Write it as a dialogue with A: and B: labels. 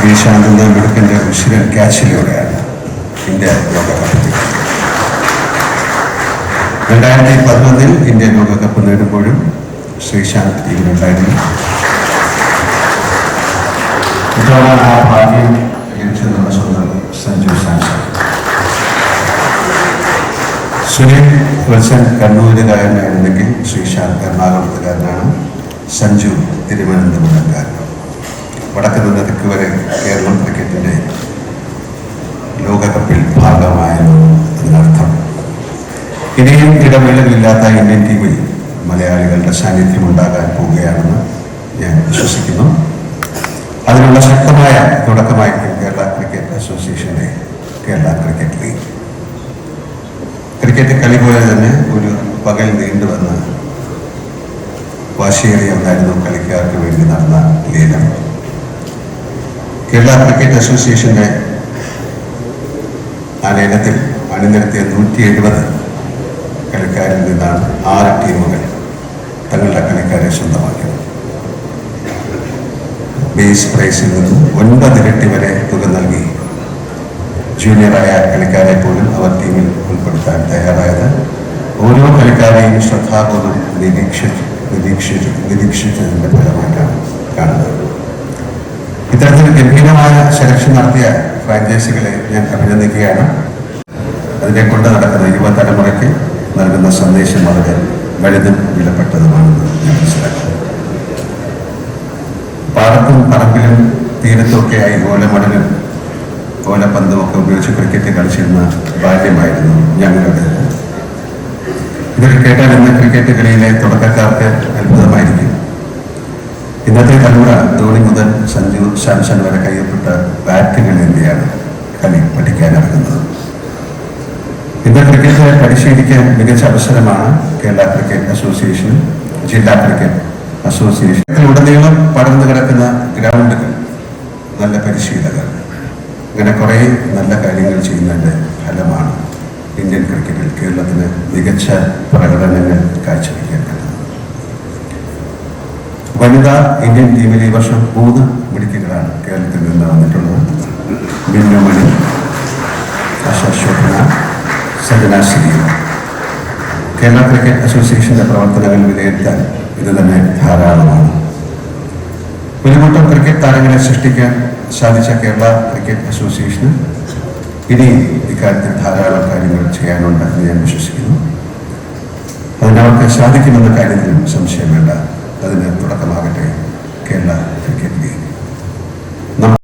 A: ശ്രീശാന്തിന്റെ മിടുക്കിന്റെ ഋഷിരൻ ക്യാച്ചിലൂടെയാണ് India ലോകകപ്പ്. രണ്ടായിരത്തി പതിനൊന്നിൽ ഇന്ത്യ ലോകകപ്പ് നേടുമ്പോഴും ശ്രീശാന്ത് ടീമിലുണ്ടായിരുന്നു ഇത്തവണ ആ ഭാഗ്യം ലഭിച്ചത് സ്വന്തം സഞ്ജു സാംസൺ. സുനിൽ വത്സൻ കണ്ണൂരുകാരനായിരുന്നെങ്കിൽ ശ്രീശാന്ത് എറണാകുളത്തുകാരനാണ് സഞ്ജു തിരുവനന്തപുരംകാരൻ വടക്ക് നിന്ന് തെക്ക് വരെ കേരളം ക്രിക്കറ്റിന്റെ ലോകകപ്പിൽ ഭാഗമായെന്ന് അതിനർത്ഥം. ഇനിയും ഇടവേളകളില്ലാത്ത ഇന്ത്യൻ ടീമിൽ മലയാളികളുടെ സാന്നിധ്യം ഉണ്ടാകാൻ പോവുകയാണെന്ന് ഞാൻ വിശ്വസിക്കുന്നു. അതിനുള്ള ശക്തമായ തുടക്കമായിരിക്കും കേരള ക്രിക്കറ്റ് അസോസിയേഷന്റെ കേരള ക്രിക്കറ്റ് ലീഗ്. ക്രിക്കറ്റ് കളി പോലെ തന്നെ ഒരു പകൽ നീണ്ടുവന്ന് വാശിയേറിയ ഒന്നായിരുന്നു കളിക്കാർക്ക് വേണ്ടി നടന്ന ലേലം. കേരള ക്രിക്കറ്റ് അസോസിയേഷന്റെ ആ ലേലത്തിൽ അണിനിരത്തിയ നൂറ്റി എഴുപത് കളിക്കാരിൽ നിന്നാണ് ആറ് ടീമുകൾ തങ്ങളുടെ കളിക്കാരെ സ്വന്തമാക്കിയത്. ബേസ് പ്രൈസിൽ നിന്നും ഒൻപത് ഇരട്ടി വരെ തുക നൽകി ജൂനിയറായ കളിക്കാരെ പോലും അവർ ടീമിൽ ഉൾപ്പെടുത്താൻ തയ്യാറായത്. ഓരോ കളിക്കാരെയും ശ്രദ്ധാപൂർവം നിരീക്ഷിച്ച് നിരീക്ഷിച്ച് നിരീക്ഷിച്ചതിന്റെ ഫലമായിട്ടാണ് കാണുന്നത്. ഇത്തരത്തിൽ ഗംഭീരമായ സെലക്ഷൻ നടത്തിയ ഫ്രാഞ്ചൈസികളെ ഞാൻ അഭിനന്ദിക്കുകയാണ്. അതിനെ കൊണ്ട് നടക്കുന്ന യുവതലമുറയ്ക്ക് നൽകുന്ന സന്ദേശം വളരെ വലുതും വിലപ്പെട്ടതുമാണെന്ന് ഞാൻ മനസ്സിലാക്കുന്നു. പാടത്തും പറമ്പിലും തീരത്തുമൊക്കെയായി ഓലമടലും ഓലപ്പന്തുമൊക്കെ ഉപയോഗിച്ച് ക്രിക്കറ്റ് കളിച്ചിരുന്ന ബാല്യമായിരുന്നു ഞങ്ങളുടെ ഇതൊക്കെ കേട്ടാൽ ഇന്ന് ക്രിക്കറ്റ് കളിയിലെ തുടക്കക്കാർക്ക് അത്ഭുതമായിരിക്കും. ഇന്നത്തെ തലമുറ ധോണി മുതൽ സഞ്ജു സാംസൺ വരെ കയ്യപ്പെട്ട ബാറ്റുകളിലൂടെയാണ് കളി പഠിക്കാൻ ഇറങ്ങുന്നത്. ഇന്ന് ക്രിക്കറ്റ് പരിശീലിക്കാൻ മികച്ച അവസരമാണ് കേരള ക്രിക്കറ്റ് അസോസിയേഷൻ ജില്ലാ ക്രിക്കറ്റ് അസോസിയേഷൻ. ഉടനീളം പടർന്നു കിടക്കുന്ന ഗ്രൗണ്ടുകൾ നല്ല പരിശീലകർ. ഇങ്ങനെ കുറേ നല്ല കാര്യങ്ങൾ ചെയ്യുന്നതിന്റെ ഫലമാണ് ഇന്ത്യൻ ക്രിക്കറ്റിൽ കേരളത്തിന് മികച്ച പ്രകടനങ്ങൾ കാഴ്ചവെക്കാൻ കഴിയുന്നത് വനിതാ ഇന്ത്യൻ ടീമിൽ ഈ വർഷം മൂന്ന് മെഡിക്കലുകളാണ് കേരളത്തിൽ നിന്ന് വന്നിട്ടുള്ളത്. ബിന്നുമണി ആശ ശോഭന സജന കേരള ക്രിക്കറ്റ് അസോസിയേഷന്റെ പ്രവർത്തനങ്ങൾ വിലയിരുത്താൻ ഇത് തന്നെ ധാരാളമാണ്. ഒരു കൂട്ടം ക്രിക്കറ്റ് താരങ്ങളെ സൃഷ്ടിക്കാൻ സാധിച്ച കേരള ക്രിക്കറ്റ് അസോസിയേഷന് ഇനിയും ഇക്കാര്യത്തിൽ ധാരാളം കാര്യങ്ങൾ ചെയ്യാനുണ്ടെന്ന് ഞാൻ വിശ്വസിക്കുന്നു. അതിനവർക്ക് സാധിക്കുമെന്ന കാര്യത്തിലും സംശയം വേണ്ട. അതിന് തുടക്കമാകട്ടെ. Kerala cricket league